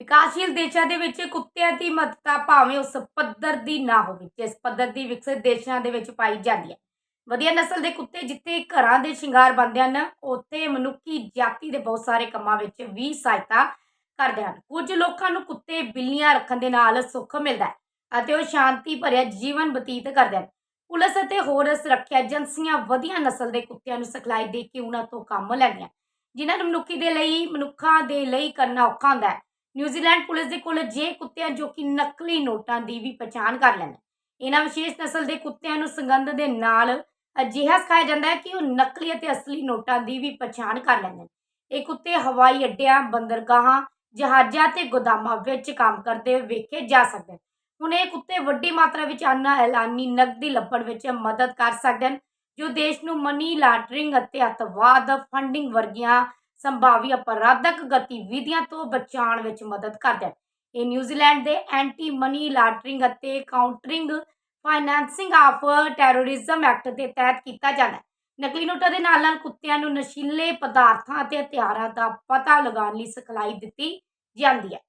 ਵਿਕਾਸਸ਼ੀਲ ਦੇਸ਼ਾਂ ਦੇ ਵਿੱਚ ਕੁੱਤਿਆਂ ਦੀ ਮਹੱਤਤਾ ਭਾਵੇਂ ਉਸ ਪੱਧਰ ਦੀ ਨਾ ਹੋਵੇ, ਜਿਸ ਪੱਧਰ ਦੀ ਵਿਕਸਿਤ ਦੇਸ਼ਾਂ ਦੇ ਵਿੱਚ ਪਾਈ ਜਾਂਦੀ ਹੈ। ਵਧੀਆ ਨਸਲ ਦੇ ਕੁੱਤੇ ਜਿੱਥੇ ਘਰਾਂ ਦੇ ਸ਼ਿੰਗਾਰ ਬਣਦੇ ਹਨ, ਉੱਥੇ ਮਨੁੱਖੀ ਜਾਤੀ ਦੇ ਬਹੁਤ ਸਾਰੇ ਕੰਮਾਂ ਵਿੱਚ ਵੀ ਸਹਾਇਤਾ ਕਰਦੇ ਹਨ। ਕੁਝ ਲੋਕਾਂ ਨੂੰ ਕੁੱਤੇ ਬਿੱਲੀਆਂ ਰੱਖਣ ਦੇ ਨਾਲ ਸੁੱਖ ਮਿਲਦਾ ਹੈ ਅਤੇ ਉਹ ਸ਼ਾਂਤੀ ਭਰਿਆ ਜੀਵਨ ਬਤੀਤ ਕਰਦੇ ਹਨ। ਪੁਲਿਸ ਅਤੇ ਹੋਰ ਸੁਰੱਖਿਆ ਏਜੰਸੀਆਂ ਵਧੀਆ ਨਸਲ ਦੇ ਕੁੱਤਿਆਂ ਨੂੰ ਸਿਖਲਾਈ ਦੇ ਕੇ ਉਹਨਾਂ ਤੋਂ ਕੰਮ ਲੈਂਦੀਆਂ ਜਿਨ੍ਹਾਂ ਨੂੰ ਮਨੁੱਖੀ ਦੇ ਲਈ, ਮਨੁੱਖਾਂ ਦੇ ਲਈ ਕਰਨਾ ਔਖਾ ਹੁੰਦਾ ਹੈ। ਨਿਊਜ਼ੀਲੈਂਡ ਪੁਲਿਸ ਦੇ ਕੋਲ ਜੇ ਕੁੱਤਿਆਂ ਜੋ ਕਿ ਨਕਲੀ ਨੋਟਾਂ ਦੀ ਵੀ ਪਛਾਣ ਕਰ ਲੈਂਦੇ ਇਹਨਾਂ ਵਿਸ਼ੇਸ਼ ਨਸਲ ਦੇ ਕੁੱਤਿਆਂ ਨੂੰ ਸੁਗੰਧ ਦੇ ਨਾਲ ਅਜਿਹਾ ਸਿਖਾਇਆ ਜਾਂਦਾ ਹੈ ਕਿ ਉਹ ਨਕਲੀ ਅਤੇ ਅਸਲੀ ਨੋਟਾਂ ਦੀ ਵੀ ਪਛਾਣ ਕਰ ਲੈਂਦੇ ਨੇ। ਇਹ ਕੁੱਤੇ ਹਵਾਈ ਅੱਡਿਆਂ, ਬੰਦਰਗਾਹਾਂ, ਜਹਾਜ਼ਾਂ ਤੇ ਗੋਦਾਮਾਂ ਵਿੱਚ ਕੰਮ ਕਰਦੇ ਵੇਖੇ ਜਾ ਸਕਦੇ ਹਨ ਹੁਣ ਇਹ ਕੁੱਤੇ ਵੱਡੀ ਮਾਤਰਾ ਵਿੱਚ ਆਨਾ ਐਲਾਨੀ ਨਕਦੀ ਲੱਭਣ ਵਿੱਚ ਮਦਦ ਕਰ ਸਕਦੇ ਹਨ ਜੋ ਦੇਸ਼ ਨੂੰ ਮਨੀ ਲਾਂਡਰਿੰਗ ਅਤੇ ਅਤਵਾਦ, ਫੰਡਿੰਗ ਵਰਗੀਆਂ ਸੰਭਾਵੀ ਅਪਰਾਧਕ ਗਤੀਵਿਧੀਆਂ ਤੋਂ ਬਚਾਉਣ ਵਿੱਚ ਮਦਦ ਕਰਦੇ ਹਨ ਇਹ ਨਿਊਜ਼ੀਲੈਂਡ ਦੇ ਐਂਟੀ ਮਨੀ ਲਾਂਡਰਿੰਗ ਅਤੇ countering financing of terrorism act ਦੇ ਤਹਿਤ ਕੀਤਾ ਜਾਂਦਾ ਹੈ। ਨਕਲੀ ਨੋਟਾਂ ਦੇ ਨਾਲ ਨਾਲ ਕੁੱਤਿਆਂ ਨੂੰ ਨਸ਼ੀਲੇ ਪਦਾਰਥਾਂ ਅਤੇ ਹਥਿਆਰਾਂ ਦਾ ਪਤਾ ਲਗਾਉਣ ਲਈ ਸਿਖਲਾਈ ਦਿੱਤੀ ਜਾਂਦੀ ਹੈ।